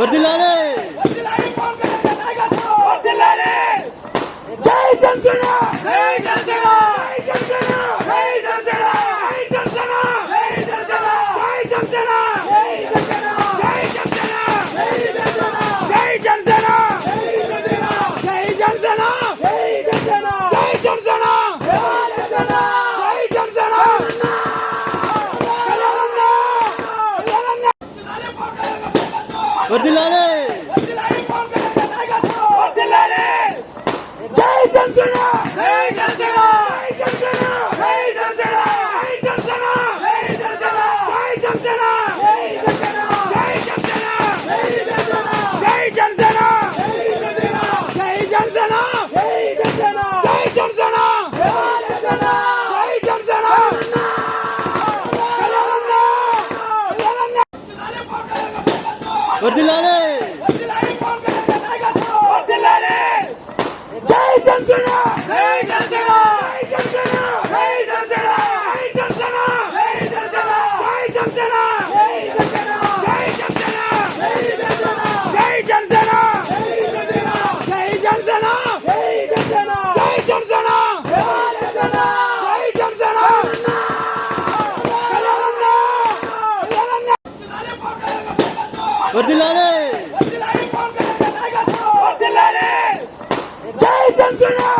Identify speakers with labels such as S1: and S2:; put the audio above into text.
S1: వర్దిల్లాలి
S2: జై జనసేన! జై జనసేన! జై జనసేన! జై జనసేన! జై జనసేన! జై జనసేన జై జనసేన జై జనసేన జై జనసేన జై జనసేన జై జనసేన జై జనసేన జై జనసేన
S1: వర్దిల్లాలి
S2: జై జనసేన! జై జనసేన! జై జనసేన! జై జనసేన! జై జనసేన! జై జనసేన! వర్దిల్లాలి
S1: వర్దిల్లాలి
S2: జై చంద్రనాథ్ వర్దిలాలి వర్దిలాలి జై చంద్రుడా